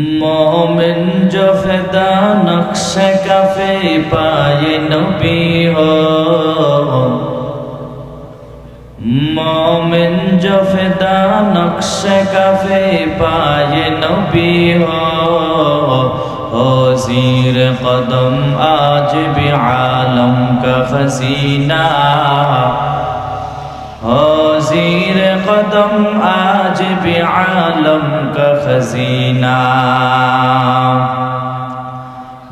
मोमिन जो फिदा नक्श कफे पाए नबी हो मोमिन जो फिदा नक्श कफे पाए नबी हो हो जीर कदम आज भी आलम का زیر قدم آج بھی عالم کا خزینہ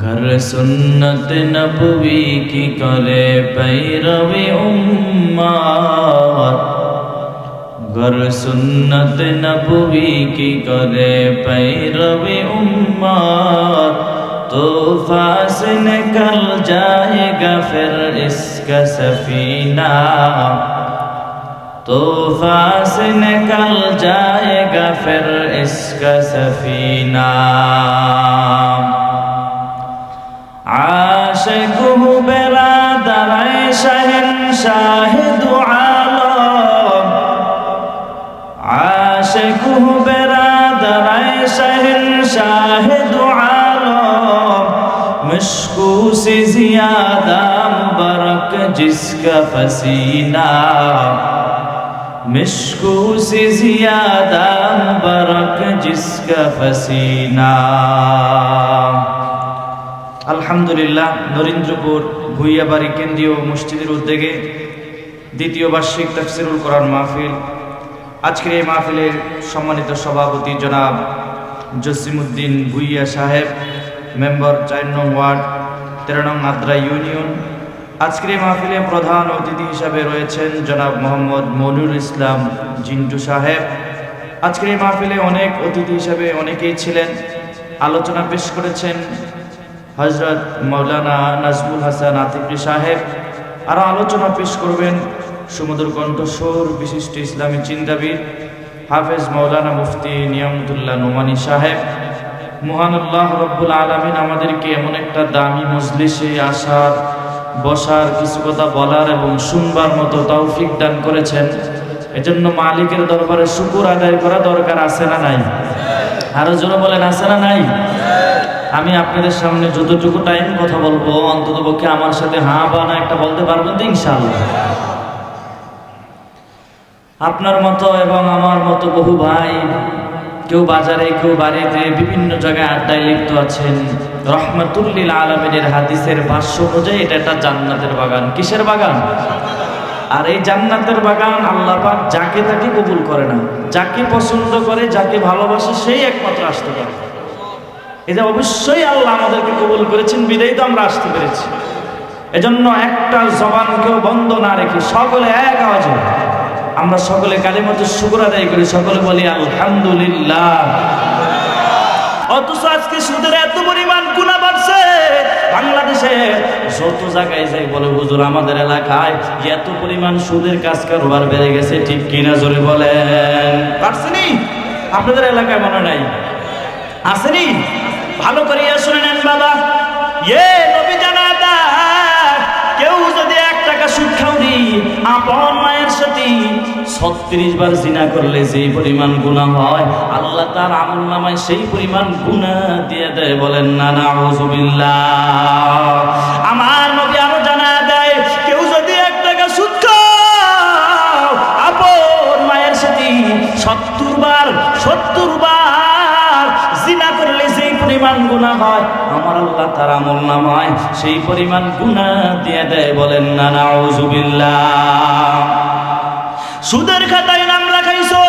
گھر سنت نبوی کی کرے پیروی امت گھر سنت نبوی کی کرے پیروی امت تو فاس نکل جائے گا پھر اس کا سفینہ تو سے نکل جائے گا پھر اس کا سفینہ عاشق ہو برادر شہن شاہد عالم عاشق ہو برادر شہن شاہد عالم مشکو سے زیادہ مبرک جس کا پسینہ مشکو سے زیادہ برق جس کا فسینہ আলহামদুলিল্লাহ নরেন্দ্রপুর ভুইয়াবাড়ি কেন্দ্রীয় মসজিদের উদ্যোগে দ্বিতীয় বার্ষিক তাফসিরুল কোরআন মাহফিল। আজকের এই মাহফিলের সম্মানিত সভাপতি জনাব জসিমুদ্দিন ভুইয়া সাহেব, মেম্বার চার নং ওয়ার্ড, তেরো নং আদ্রা ইউনিয়ন আজকের মাহফিলে প্রধান অতিথি হিসাবে রয়েছেন জনাব মোহাম্মদ মনুর ইসলাম জিন্টু সাহেব। আজকের এই মাহফিলে অনেক অতিথি হিসাবে অনেকেই ছিলেন। আলোচনা পেশ করেছেন হজরত মৌলানা নাজমুল হাসান আতিফি সাহেব। আরও আলোচনা পেশ করবেন সুমধুর কণ্ঠস্বর বিশিষ্ট ইসলামী চিন্তাবিদ হাফেজ মৌলানা মুফতি নিয়ামতুল্লাহ নোমানি সাহেব। মহান আল্লাহ রব্বুল আলমিন আমাদেরকে এমন একটা দামি মজলিসে আসার বসার কিছু কথা বলার এবং শুনবার মতো তৌফিক দান করেছেন। এজন্য মালিকের দরবারে শুকুর আদায় করা দরকার, আছে না নাই? আরও জোরে বলেন, আছে না নাই? আমি আপনাদের সামনে যতটুকু টাইম কথা বলব, অন্তত পক্ষে আমার সাথে হাঁ বা না একটা বলতে পারবেন তো ইনশাআল্লাহ। আপনার মতো এবং আমার মতো বহু ভাই কেউ বাজারে, কেউ বাড়িতে বিভিন্ন জায়গায় আড্ডায় লিপ্ত আছেন। রহমাতুল্লিল আলমিনের হাদিসের ভাষ্য অনুযায়ী এটা একটা জান্নাতের বাগান। কিসের বাগান? আর এই জান্নাতের বাগান আল্লাহ যাকে তাকে কবুল করে না। যাকে পছন্দ করে, যাকে ভালোবাসে, সেই একমাত্র আসতে পারে। এটা অবশ্যই আল্লাহ আমাদেরকে কবুল করেছেন, বিদায় তো আমরা আসতে পেরেছি। এজন্য একটা জবানকেও বন্ধ না রেখে সকলে এক আওয়াজে আমরা সকলে কালী মতো শুক্র আদায় করি, সকলে বলি আলহামদুলিল্লাহ। অথচ আজকে সুদের এত পরিমাণ গুণা বাড়ছে, বাংলাদেশে যত জায়গায় যাই বলে, হুজুর, আমাদের এলাকায় এত পরিমাণ সুদের কাজ কারবার বেড়ে গেছে, ঠিক কিনা জোরে বলেন? পারছেনি আপনাদের এলাকায় মনে নাই? আসেনি ভালো করে শুনে নেন বাবা। ইয়ে ছত্রিশ বার জিনা করলে যেই পরিমাণ গুণা হয়, আল্লাহ তার আমল নামায় সেই পরিমাণ গুণা দিয়ে দেয়, বলেন, না না আমার নবী আরও জানা দেয়, কেউ যদি এক টাকা সুদ আপন মায়ের সাথে সত্তর বার সত্তর বার জিনা করলে সেই পরিমাণ গুণা হয়, আমার আল্লাহ তার আমল নামায় সেই পরিমাণ গুণা দিয়ে দেয়, বলেন, না নাউজুবিল্লাহ সুদের খাতায় নাম লেখাইছো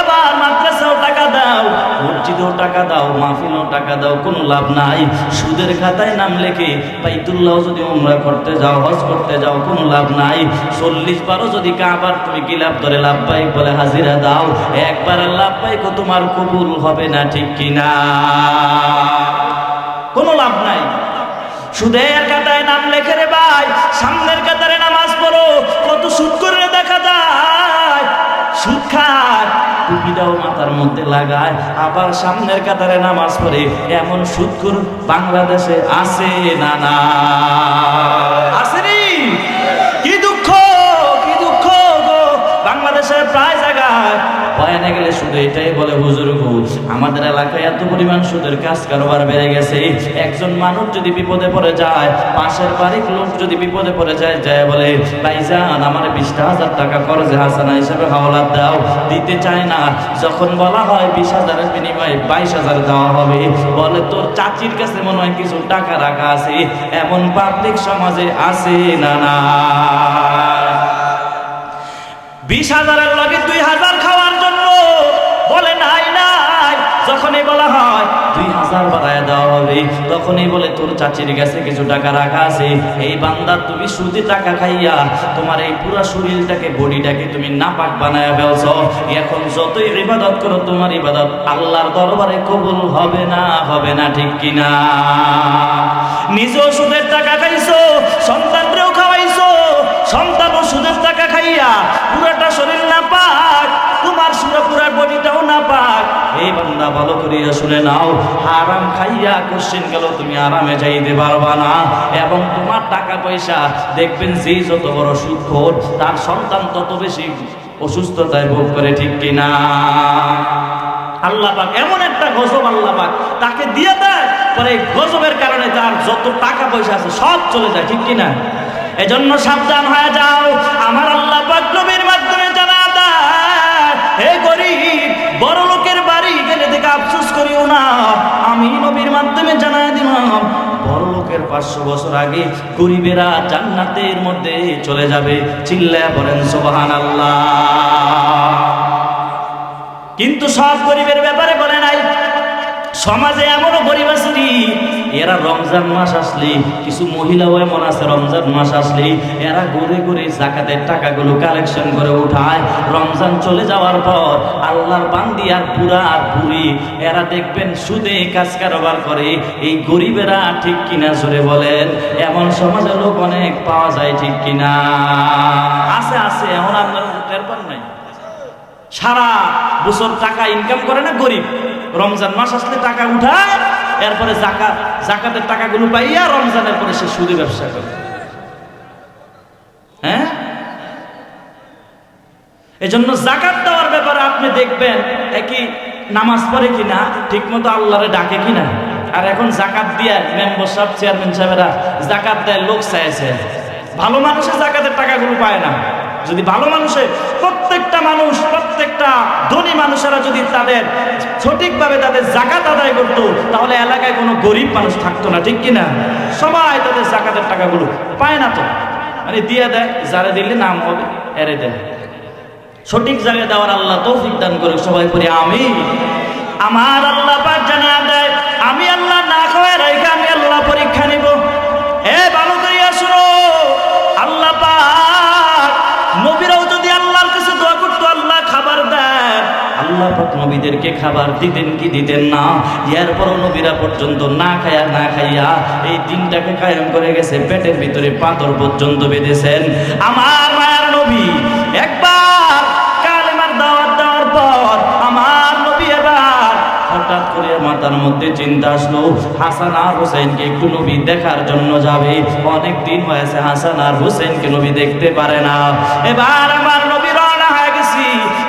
আবার মাদ্রাসাও টাকা দাও মসজিদেও টাকা দাও, মাহফিলেও টাকা দাও, কোনো লাভ নাই। সুদের খাতায় নাম লেখে বাইতুল্লাহ যদি উমরা করতে যাও, হজ করতে যাও, কোনো লাভ নাই। চল্লিশ বারো যদি কাবার তুমি কি লাভ ধরে লাভ পাই বলে হাজিরা দাও, একবার লাভ পাইকো তোমার কবুল হবে না, ঠিক কিনা? কোনো লাভ নাই। সুদের কাতায় নাম লেখে রে ভাই, সামনের কাতারে নামাজ পড়ো, কত সুদ করে দেখা যায়। সুদ টুপিটাও মাথার মধ্যে লাগায়, আবার সামনের কাতারে নামাজ পড়ে। এমন সুদকুর বাংলাদেশে আছে না না বয়ানে গেলে শুধু এটাই বলে, হুজুর গো আমাদের এলাকায় এত পরিমাণ সুদের কাজ কারবার বেড়ে গেছে। একজন মানুষ যদি বিপদে পড়ে যায়, পাশের বাড়ির লোক যদি বিপদে পড়ে যায় যায় বলে, ভাইজান, আমার বিশটা হাজার টাকা খরচে হাসানা হিসেবে হাওলাত দাও, দিতে চায় না। যখন বলা হয় বিশ হাজারের বিনিময়ে বাইশ হাজার দেওয়া হবে, বলে, তোর চাচির কাছে মনে হয় কিছু টাকা রাখা আছে, এমন পাবলিক সমাজে আছে না না। বিশ হাজারের লগে দুই হাজার যখনই বলা হয়, দুই হাজার বাড়ায় দেওয়া হবে তখনই বলে, তোর চাচির কাছে কিছু টাকা রাখা আছে। এই বান্দা তুমি সুদি টাকা খাইয়া তোমার এই পুরো শরীরটাকে, বডিটাকে তুমি নাপাক বানায় ফেলছো। এখন যতই ইবাদত করো, তোমার ইবাদত আল্লাহর দরবারে কবুল হবে না হবে না, ঠিক কিনা? নিজেও সুদের টাকা খাইছো সন্তানরেও এই ভালো করিয়া শুনে নাও। আরাম খাইয়া কোশ্চেন গেল তুমি আরামে যাইতে পারবা না। এবং তোমার টাকা পয়সা, দেখবেন যে যত বড় সুখর তার সন্তান তত বেশি অসুস্থতায় ভোগ করে, ঠিক কিনা? আল্লাহ পাক, এমন একটা গজব আল্লাহ পাক, তাকে দিয়ে দেয়, পরে এই গজবের কারণে তার যত টাকা পয়সা আছে সব চলে যায়, ঠিক কিনা? এজন্য সাবধান হয়ে যাও। আমার আল্লাহ পাক নবীর মাধ্যমে জানা দেয়, হে গরিব বড় লোকের করিও না। আমি নবীর মাধ্যমে জানাই দিলাম বড়লোকের পাঁচশো বছর আগে গরিবেরা জান্নাতের মধ্যে চলে যাবে, চিল্লায় বলেন সোবাহান আল্লাহ কিন্তু সব গরিবের ব্যাপারে বলে নাই। সমাজে এমনও গরিব আছে এরা রমজান মাস আসলে, কিছু মহিলাও এমন আছে রমজান মাস আসলে, এরা ঘুরে ঘুরে জাকাতের টাকাগুলো কালেকশন করে উঠায়। রমজান চলে যাওয়ার পর আল্লাহর বান্দি আর পুরা আর বুড়ি, এরা দেখবেন সুদে কাজ কারবার করে। এই গরিবেরা ঠিক কিনা জোরে বলেন? এমন সমাজে লোক অনেক পাওয়া যায় ঠিক কিনা? আছে আছে, এমন আপনার সারা বছর টাকা ইনকাম করে না গরিব। রমজান মাস আসলে টাকা উঠায়, এরপরে জাকাত, জাকাতের টাকাগুলো পাইয়া রমজানের পরে সে সুদে ব্যবসা করে। হ্যাঁ? এজন্য জাকাত দেওয়ার ব্যাপারে আপনি দেখবেন, একই নামাজ পড়ে কিনা ঠিক মতো আল্লাহরে ডাকে কিনা। আর এখন জাকাত দিয়ে মেম্বার সাহেব, চেয়ারম্যান সাহেবেরা জাকাত দেয়, লোক চাইছে। ভালো মানুষের জাকাতের টাকাগুলো পায় না। যদি ভালো মানুষে প্রত্যেকটা মানুষ, প্রত্যেকটা ধনী মানুষেরা যদি তাদের সঠিকভাবে তাদের জাকাত আদায় করতো, তাহলে এলাকায় কোনো গরিব মানুষ থাকতো না, ঠিক কিনা? সবাই তাদের জাকাতের টাকাগুলো পায় না তো। মানে দিয়ে দেয়, যারা দিলে নাম হবে, এরে দেয়। সঠিক জায়গায় দেওয়ার আল্লাহ তৌফিক দান করে সবাই করি আমি আমার আল্লাহ পাক জানা দেয় আমি আল্লাহ না খাওয়াই রেখে আমি আল্লাহ পরীক্ষা নিব। এ ভালো করিয়া শুনো আল্লাহ পাক আল্লাহ পাক নবীদেরকে খাবার দিতেন কি দিতেন না? এরপরও নবীরা পর্যন্ত না খাইয়া না খাইয়া এই দিনটাকে কায়েম করে গেছে, পেটের ভিতরে পাথর পর্যন্ত বেঁধেছেন। আমার মায়ার নবী, একবার কালেমার দাওয়াত দেওয়ার পর আমার নবী এবার হঠাৎ করে মাথার মধ্যে চিন্তা আসলো, হাসান আর হোসেনকে একটু নবী দেখার জন্য যাবে। অনেক দিন হয়েছে হাসান আর হোসেনকে নবী দেখতে পারে না। এবার আমার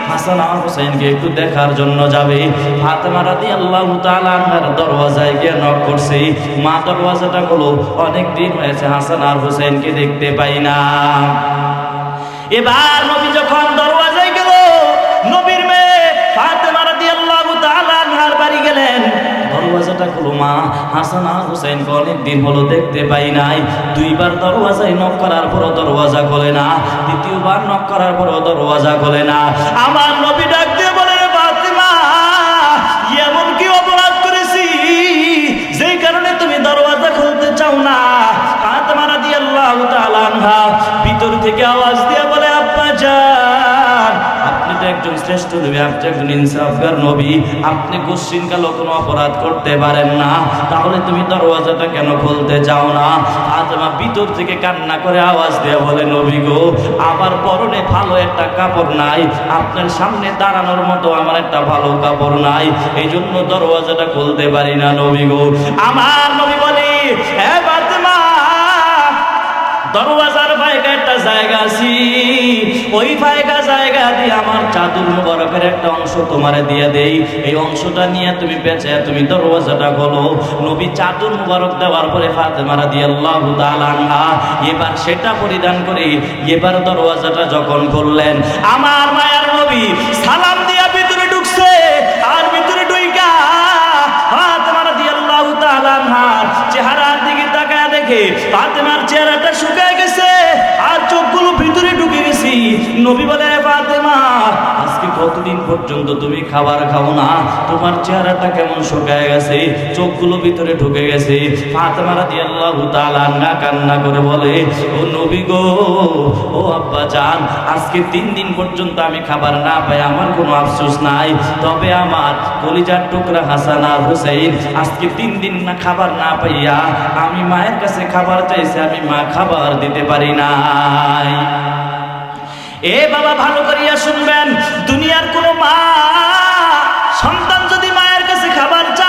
হাসান আর হোসেনকে একটু দেখার জন্য যাবে। ফাতেমা রাদিয়াল্লাহু তাআলা আনহার দরওয়াজায় গিয়ে নক করছে। মা দরওয়াজাটা হলো, অনেক দিন হয়েছে হাসান আর হোসেনকে দেখতে পাই না। এবার নবী যখন দরওয়াজায় গেল, নবীর মেয়ে ফাতেমা রাদিয়াল্লাহু তাআলা আনহার বাড়ি গেলেন। দরওয়াজাটা খুলো মা, হাসান হুসাইনকে অনেক দিন হলো দেখতে পাই নাই। দুইবার দরওয়াজায় নক করার পরও দরওয়াজা খোলে না। দ্বিতীয়বার নক করার পরও দরওয়াজা খোলে না। আমার নবী ডাক দিয়ে বলে "রে ফাতেমা, এমন কি অপরাধ করেছি? যেই কারণে তুমি দরওয়াজা খুলতে চাও না? ফাতেমা রাদিয়াল্লাহু তাআলা ভিতর থেকে আওয়াজ শ্রেষ্ঠ নবী, আপনি একজন ইনসাফগার নবী। আপনি কোনো অপরাধ করতে পারেন না। তাহলে তুমি দরওয়াজাটা কেন খুলতে না? ভিতর থেকে কান্না করে আওয়াজ বলে, নবী গো পরনে ভালো একটা কাপড় নাই। আপনার সামনে দাঁড়ানোর মতো আমার একটা ভালো কাপড় নাই। এই জন্য দরওয়াজাটা খুলতে পারি না, নবী গো। আমার নবী বলি হ্যাঁ দরওয়াজার বাইরে একটা জায়গা আছে। ওই ফায়গা জায়গা দিয়ে আমার চাদর মুবারকের একটা অংশ তোমারে দিয়ে দেই। এই অংশটা নিয়ে তুমি বেঁচে, তুমি দরওয়াজাটা খোলো। নবী চাদর মুবারক দেওয়ার পরে ফাতেমা রাদিয়াল্লাহু তাআলা আনহা এবার সেটা পরিধান করে এবার দরওয়াজাটা যখন খুললেন, আমার মায়ার নবী সালাম দিয়া ভিতরে ঢুকছে আর ভিতরে ঢুইকা ফাতেমা রাদিয়াল্লাহু তাআলা আনহার চেহারার দিকে দেখে ফাতেমার চেহারাটা শুকিয়ে গেছে আর চোখগুলো ভিতরে ঢুকে গেছি। নবী বলে কতদিন পর্যন্ত তুমি খাবার খাও না। তোমার চেহারাটা কেমন শুকায় গেছে, চোখগুলো ভিতরে ঢুকে গেছে। ফাতেমা রাদিয়াল্লাহু তাআলা আনহা কান্না করে বলে, ও নবী গো, ও আব্বা জান, আজকে তিন দিন পর্যন্ত আমি খাবার না পাই, আমার কোনো আফসোস নাই। তবে আমার কলিজার টুকরা হাসান আর হুসাইন আজকে তিন দিন না খাবার না পাইয়া, আমি মায়ের কাছে খাবার চাইছি, আমি মা খাবার দিতে পারি নাই। এ বাবা ভালো করিয়া শুনবেন দুনিয়ার কোনো মা